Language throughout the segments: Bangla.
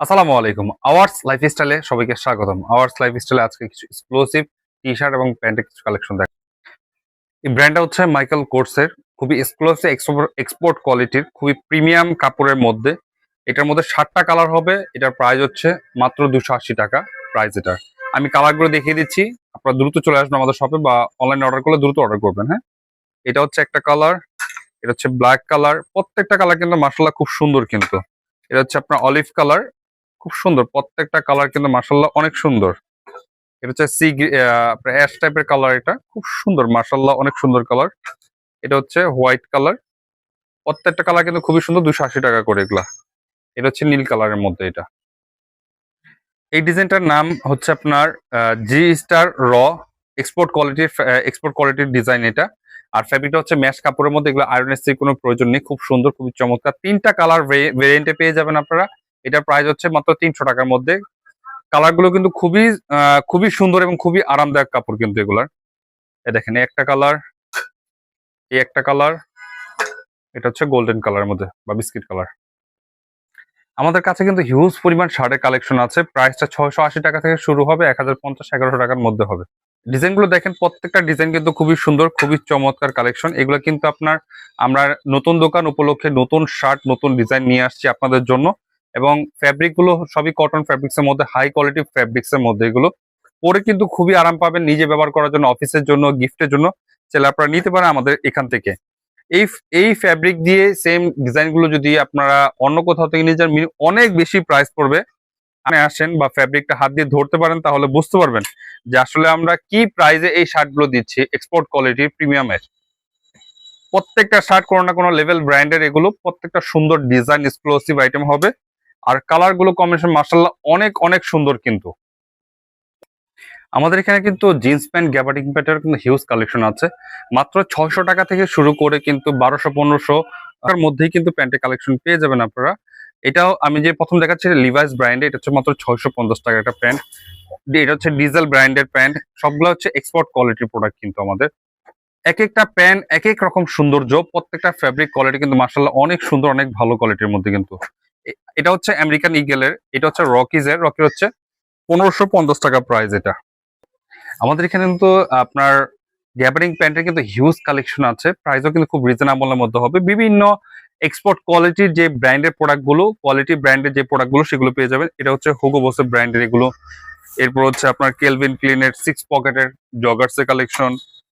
আসসালামু আলাইকুম। আওয়ার্স লাইফস্টাইলে সবাইকে স্বাগতম। আওয়ার্স লাইফস্টাইলে আজকে কিছু এক্সক্লুসিভ টি শার্ট এবং প্যান্টের কিছু কালেকশন দেখ এই ব্র্যান্ডটা হচ্ছে মাইকেল কোর্সের খুবই এক্সক্লুসিভ এক্সপোর্ট কোয়ালিটির খুবই প্রিমিয়াম কাপড়ের মধ্যে। এটার মধ্যে ষাটটা কালার হবে। এটার প্রাইস হচ্ছে মাত্র দুশো আশি টাকা প্রাইস এটার। আমি কালারগুলো দেখিয়ে দিচ্ছি। আপনারা দ্রুত চলে আসবেন আমাদের শপে বা অনলাইনে অর্ডার করলে দ্রুত অর্ডার করবেন হ্যাঁ? এটা হচ্ছে একটা কালার এটা হচ্ছে ব্ল্যাক কালার প্রত্যেকটা কালার কিন্তু মার্শাল্লাহ খুব সুন্দর কিন্তু। এটা হচ্ছে আপনার অলিভ কালার খুব সুন্দর। প্রত্যেকটা কালার কিন্তু মার্শাল্লাহ অনেক সুন্দর। এটা হচ্ছে সি অ্যাশ টাইপের কালার এটা। খুব সুন্দর মার্শাল্লাহ অনেক সুন্দর কালার এটা হচ্ছে হোয়াইট কালার প্রত্যেকটা কালার কিন্তু খুবই সুন্দর দুশো আশি টাকা করে এগুলা। এটা হচ্ছে নীল কালারের মধ্যে এটা। এই ডিজাইনটার নাম হচ্ছে আপনার জি স্টার র এক্সপোর্ট কোয়ালিটির এক্সপোর্ট কোয়ালিটির ডিজাইন এটা। আর ফ্যাব্রিকটা হচ্ছে ম্যাশ কাপড়ের মধ্যে, এগুলো আয়রন এসির কোনো প্রয়োজন নেই। খুব সুন্দর, খুবই চমৎকার। তিনটা কালার ভেরিয়েন্টে পেয়ে যাবেন আপনারা। এটার প্রাইস হচ্ছে মাত্র তিনশো টাকার মধ্যে। কালারগুলো কিন্তু খুবই খুবই সুন্দর এবং খুবই আরামদায়ক কাপড় কিন্তু এগুলার। এ দেখেন একটা কালার এই একটা কালার এটা হচ্ছে গোল্ডেন কালার মধ্যে বা বিস্কিট কালার আমাদের কাছে কিন্তু হিউজ পরিমাণ শার্টের কালেকশন আছে। প্রাইসটা ছয়শো আশি টাকা থেকে শুরু হবে, এক হাজার পঞ্চাশ, এগারোশো টাকার মধ্যে হবে। ডিজাইনগুলো দেখেন, প্রত্যেকটা ডিজাইন কিন্তু খুবই সুন্দর, খুবই চমৎকার কালেকশন এগুলো কিন্তু আপনার, আমরা নতুন দোকান উপলক্ষে নতুন শার্ট, নতুন ডিজাইন নিয়ে আসছি আপনাদের জন্য। এবং ফ্যাব্রিকগুলো সবই কটন ফ্যাব্রিক্স এর মধ্যে হাই কোয়ালিটি ফ্যাব্রিক্স এর মধ্যে এগুলো। পরে কিন্তু খুবই আরাম পাবেন নিজে ব্যবহার করার জন্য অফিসের জন্য গিফটের জন্য। চাইলে আপনারা নিতে পারেন আমাদের এখান থেকে। এই এই ফ্যাব্রিক দিয়ে সেম ডিজাইনগুলো যদি আপনারা অন্য কোথাও থেকে নিয়ে যান, অনেক বেশি প্রাইস পড়বে। আপনি আসেন বা ফ্যাব্রিকটা হাত দিয়ে ধরতে পারেন, তাহলে বুঝতে পারবেন যে আসলে আমরা কি প্রাইজে এই শার্টগুলো দিচ্ছি এক্সপোর্ট কোয়ালিটির প্রিমিয়ামের প্রত্যেকটা শার্ট কোনো না কোনো লেভেল ব্র্যান্ডের এগুলো, প্রত্যেকটা সুন্দর ডিজাইন এক্সক্লুসিভ আইটেম হবে। আর কালারগুলো কম্বিনেশন মার্শাল্লাহ অনেক অনেক সুন্দর কিন্তু। আমাদের এখানে কিন্তু জিন্স প্যান্ট গ্যাবার্ডিং প্যান্টের কিন্তু হিউজ কালেকশন আছে। মাত্র ছয়শো টাকা থেকে শুরু করে কিন্তু বারোশো, পনেরোশো টাকার মধ্যেই কিন্তু প্যান্টের কালেকশন পেয়ে যাবেন আপনারা। এটাও আমি যে প্রথম দেখাচ্ছি লিভাইস ব্র্যান্ডে এটা হচ্ছে মাত্র ছয়শো পঞ্চাশ টাকা একটা প্যান্ট এটা হচ্ছে ডিজেল ব্র্যান্ডের প্যান্ট সবগুলো হচ্ছে এক্সপোর্ট কোয়ালিটির প্রোডাক্ট কিন্তু আমাদের। এক একটা প্যান্ট এক এক রকম সৌন্দর্য, প্রত্যেকটা ফ্যাব্রিক কোয়ালিটি কিন্তু মার্শাল্লাহ অনেক সুন্দর, অনেক ভালো কোয়ালিটির মধ্যে কিন্তু। এটা হচ্ছে আমেরিকান ইগেলের, এটা হচ্ছে রকিজের রকি হচ্ছে পনেরোশো পঞ্চাশ টাকা প্রাইস এটা। আমাদের এখানে কিন্তু আপনার গ্যাবারিং প্যান্টের কিন্তু হিউজ কালেকশন আছে প্রাইসও কিন্তু খুব রিজনেবলের মধ্যে হবে। বিভিন্ন এক্সপোর্ট কোয়ালিটির যে ব্র্যান্ডের প্রোডাক্টগুলো কোয়ালিটি ব্র্যান্ডের যে প্রোডাক্টগুলো সেগুলো পেয়ে যাবেন। এটা হচ্ছে হুগো বসে ব্র্যান্ডের এগুলো। এরপর হচ্ছে আপনার কেলভিন ক্লিনের সিক্স পকেটের জগার্সের কালেকশন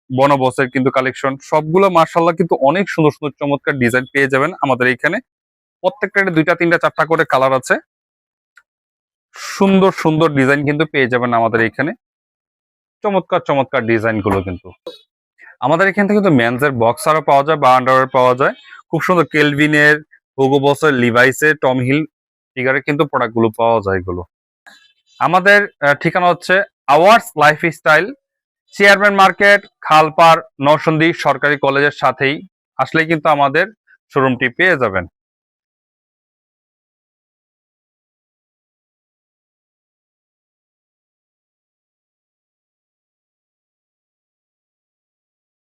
বনবসের কিন্তু কালেকশন সবগুলো মার্শাল্লাহ কিন্তু অনেক সুন্দর সুন্দর, চমৎকার ডিজাইন পেয়ে যাবেন আমাদের এইখানে প্রত্যেকটা দুইটা, তিনটা, চারটা করে কালার আছে। সুন্দর সুন্দর ডিজাইন কিন্তু পেয়ে যাবেন আমাদের এখানে। চমৎকার চমৎকার ডিজাইনগুলো কিন্তু। আমাদের এখান থেকে কিন্তু মেন্সের বক্সারও পাওয়া যায় বা আন্ডারওয়্যার পাওয়া যায়। খুব সুন্দর কেলভিনের হুগো বসের লিভাইসের টম হিল ফিগারের কিন্তু প্রোডাক্টগুলো পাওয়া যায় এগুলো। আমাদের ঠিকানা হচ্ছে ours life style chairman market Khalpar Narsingdi সরকারি কলেজের সাথেই। আসলেই কিন্তু আমাদের শোরুমটি পেয়ে যাবেন।